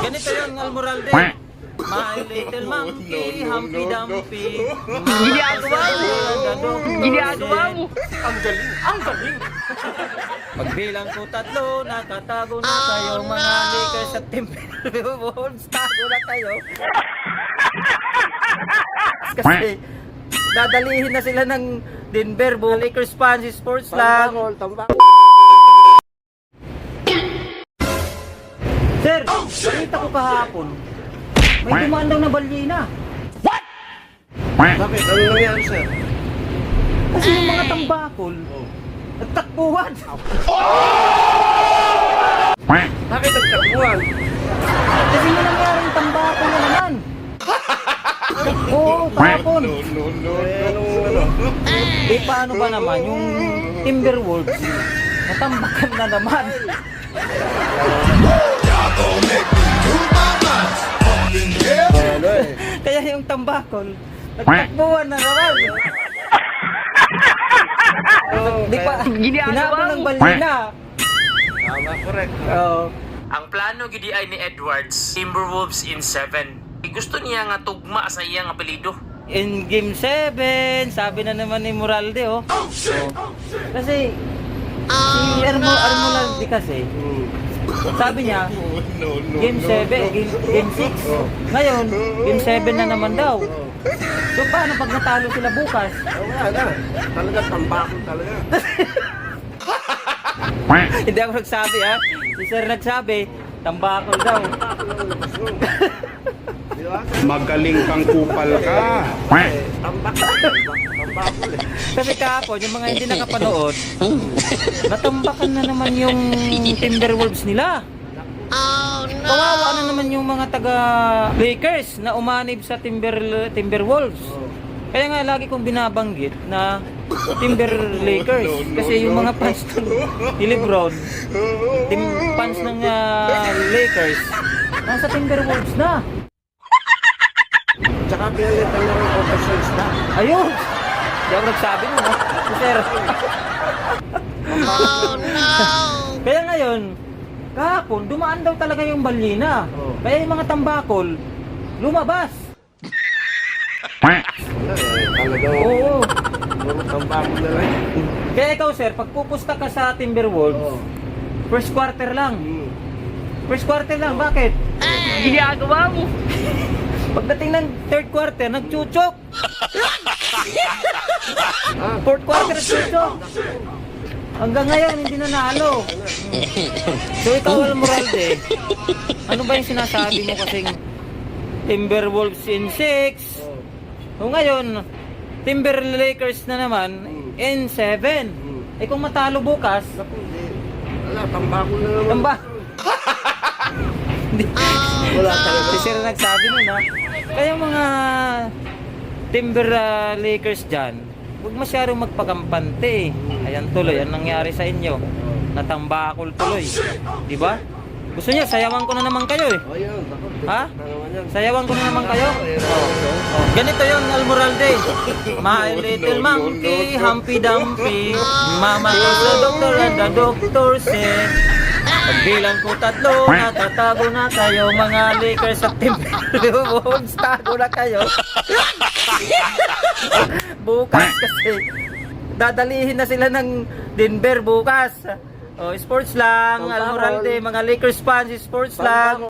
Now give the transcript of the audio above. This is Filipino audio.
Ganito yung Almoralde. My little monkey, Humpy Dumpy. Ginagawa mo. Ginagawa mo. Ang galing, ang galing. Pagbilang ko tatlo, nakatago na kayo mga Lakers at Timberwolves. Tago na kayo. Kasi dadalihin na sila ng Denver bu Lakers fans, sports lang. Sir, balita ko kahapon. May dumaan daw na balyena. Bakit? Ano nangyari, sir? Kasi yung mga tambakol, nagtakbuhan. Bakit nagtakbuhan? Kasi may nangyaring tambakol na naman. Oo, kahapon. no, no. Eh, anong ano? Eh, paano ba naman yung Timberwolves? Natambakan na naman. Tambakol, nagtakbuhan na naman. Di pa, hinabol ng mo. balyena. Tama, correct. Oo. Ang plano gidi ay ni Edwards, Timberwolves in 7. Gusto niya nga tugma sa iyang apelido. In game 7, sabi na naman ni Moralde, oh. Oh. Kasi, si Armo, Armolalde kasi, Hmm. Sabi niya, game 7, game, game 6. Ngayon, game 7 na naman daw. So, paano pag natalo sila bukas? Wala na. Talaga tambakol talaga. Hindi ako nagsabi, ha? Si Sir nagsabi, tambakol daw. Magaling kang kupal ka. Eh. Kasi kahapon, yung mga hindi nakapanood, natambakan na naman yung Timberwolves nila. Oh no! Kawawa na naman yung mga taga Lakers na umanib sa Timber Timberwolves. Kaya nga lagi kong binabanggit na Timber Lakers kasi yung mga fans ng ni LeBron, tim fans ng ah, Lakers, nasa Timberwolves na. Tsaka pinalitan na rin professional staff. Ayun! Hindi ako nagsabi mo, ha? Si Sir. Kaya ngayon, kahapon, dumaan daw talaga yung balyena. Oh. Kaya yung mga tambakol, lumabas. Wala eh. Oo. puro tambakol na lang. Kaya ikaw, Sir, pag pupusta ka sa Timberwolves, Oo. first quarter lang. Hmm. First quarter lang, bakit? Ginagawa mo. Pagdating ng third quarter, nagchuchok. Ah, Fourth quarter, nagchuchok. Hanggang ngayon, hindi nanalo. So ikaw, Almoralde, ano ba yung sinasabi mo kasing Timberwolves in 6? O ngayon, Timber Lakers na naman in 7. Eh kung matalo bukas. Wala, tambakol na naman. tamba. Hindi. Wala talaga. Si Sir nagsabi nun ha. Kaya mga Timber ah, Lakers dyan, huwag masyadong magpakampante. Ayan tuloy, ang nangyari sa inyo. Natambakol tuloy. Di ba? Gusto niyo, sayawan ko na naman kayo eh. Oh, Ha? Sayawan ko na naman kayo. Eh, oh. Ganito yung Almoralde. My little monkey, Humpy Dumpy. Mama to the doctor and the doctor said, Pagbilang ko tatlo, natatago na kayo mga Lakers at Timberwolves. Tago na kayo. bukas kasi dadalihin na sila ng Denver bukas. Oh, sports lang. Almoralde, mga Lakers fans, sports lang.